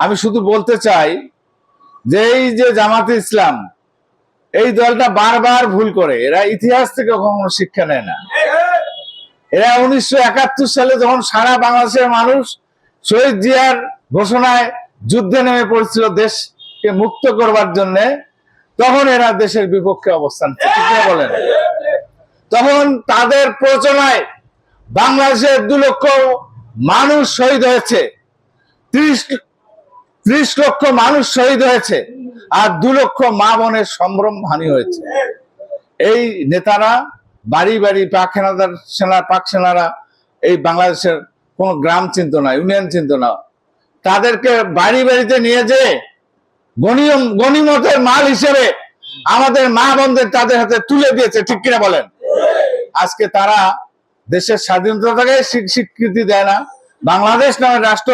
আমি শুধু বলতে চাই যে এই যে জামাতে ইসলাম, এই দলটা বারবার ভুল করে। এরা ইতিহাস থেকে কখনো শিক্ষা নেয় না। এরা উনিশশো একাত্তর সালে যখন সারা বাংলাদেশের মানুষ শহীদ জিয়ার ঘোষণায় যুদ্ধে নেমে পড়েছিল দেশকে মুক্ত করবার জন্য, তখন এরা দেশের বিপক্ষে অবস্থান বলেন? তখন তাদের প্রচনায় বাংলাদেশের দু লক্ষ মানুষ শহীদ হয়েছে। ত্রিশ ত্রিশ লক্ষ মানুষ শহীদ হয়েছে আর দু লক্ষ মা বোনের সম্ভ্রম হানি হয়েছে। এই নেতারা, বাড়ি বাড়ি পাক সেনাদার সেনা, পাক সেনারা এই বাংলাদেশের কোন গ্রাম চিন্ত না, ইউনিয়ন চিন্ত না। তাদেরকে বাড়ি বাড়িতে নিয়ে যে গণিয়ম গণিমতের মাল হিসেবে আমাদের মা বোনদের তাদের হাতে তুলে দিয়েছে, ঠিক কিনা বলেন? আজকে তারা দেশের স্বাধীনতাকে স্বী- স্বীকৃতি দেয় না বাংলাদেশ নামের রাষ্ট্র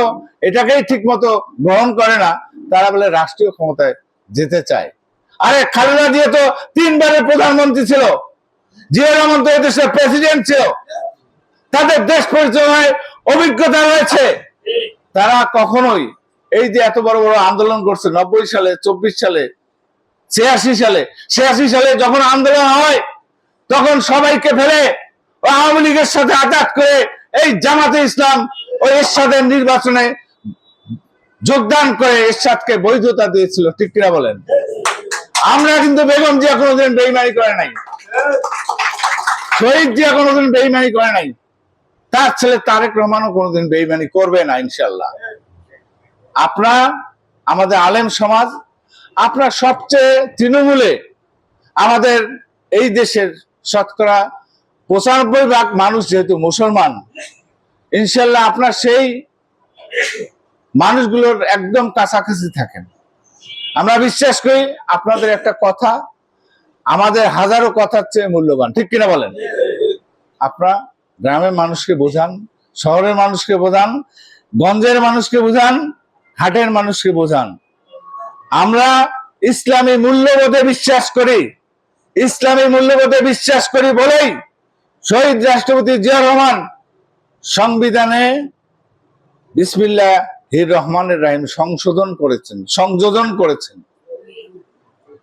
এটাকেই ঠিক মতো গ্রহণ করে না, তারা বলে রাষ্ট্রীয় ক্ষমতায় যেতে চায়। আরে খালেদা দিয়ে তো তিনবারের প্রধানমন্ত্রী ছিল জিয়া রহমান তো দেশের প্রেসিডেন্ট ছিল। তাদের দেশ পরিচালনায় অভিজ্ঞতা রয়েছে। তারা কখনোই এই যে এত বড় বড় আন্দোলন করছে, নব্বই সালে, চব্বিশ সালে, ছিয়াশি সালে ছিয়াশি সালে যখন আন্দোলন হয়, তখন সবাইকে ফেলে আওয়ামী লীগের সাথে আঘাত করে এই জামাতে ইসলাম ও এরশাদের নির্বাচনে যোগদান করে এরশাদকে বৈধতা দিয়েছিল, ঠিক কিনা বলেন? আমরা কিন্তু বেগম জিয়া কোনোদিন বেইমানি করে নাই। শহীদ জিয়া কোনোদিন বেইমানি করে নাই। তার ছেলে তারেক রহমানও কোনোদিন বেইমানি করবে না ইনশাল্লাহ আপনার আমাদের আলেম সমাজ আপনার সবচেয়ে তৃণমূলে আমাদের এই দেশের শতকরা পঁচানব্বই ভাগ মানুষ যেহেতু মুসলমান ইনশাল্লাহ আপনার সেই মানুষগুলোর একদম কাছাকাছি থাকেন। আমরা বিশ্বাস করি আপনাদের একটা কথা, আমাদের হাজারো কথার চেয়ে মূল্যবান। ঠিক কিনা বলেন? আপনারা গ্রামের মানুষকে বোঝান, শহরের মানুষকে বোঝান, গঞ্জের মানুষকে বোঝান, হাটের মানুষকে বোঝান। আমরা ইসলামী মূল্যবোধে বিশ্বাস করি, ইসলামী মূল্যবোধে বিশ্বাস করি বলেই শহীদ রাষ্ট্রপতি জিয়া রহমান সংবিধানে বিসমিল্লাহ হির রহমানের রাহিম সংশোধন করেছেন, সংযোজন করেছেন।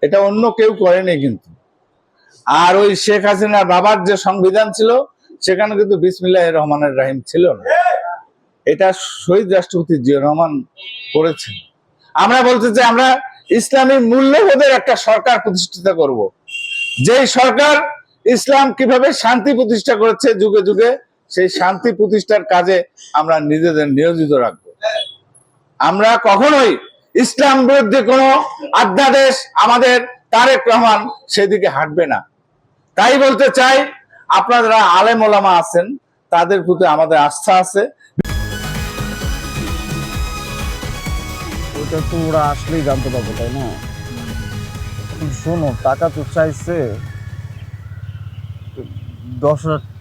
এটা অন্য কেউ করেনি কিন্তু। আর ওই শেখ হাসিনার বাবার যে সংবিধান ছিল, সেখানে কিন্তু বিসমিল্লাহ রহমানের রাহিম ছিল না। এটা শহীদ রাষ্ট্রপতি জিয়া রহমান করেছেন। আমরা বলতে চাই, আমরা ইসলামী মূল্যবোধের একটা সরকার প্রতিষ্ঠিত করব। যেই সরকার ইসলাম কীভাবে শান্তি প্রতিষ্ঠা করেছে, যুগে যুগে সেই শান্তি প্রতিষ্ঠার কাজে আমরা নিজেদের নিয়োজিত রাখব। আমরা কখনোই ইসলাম বিরুদ্ধে কোনো আধ্যাদেশ আমাদের তারেক রহমান সেদিকে হাঁটবে না। তাই বলতে চাই, আপনারা যারা আলেম ওলামা আছেন, তাদের প্রতি আমাদের আস্থা আছে। ওটা তো ওরা আসলেই জানতে পারবে, তাই না? শোনো, টাকা তো চাইছে দশ হাজার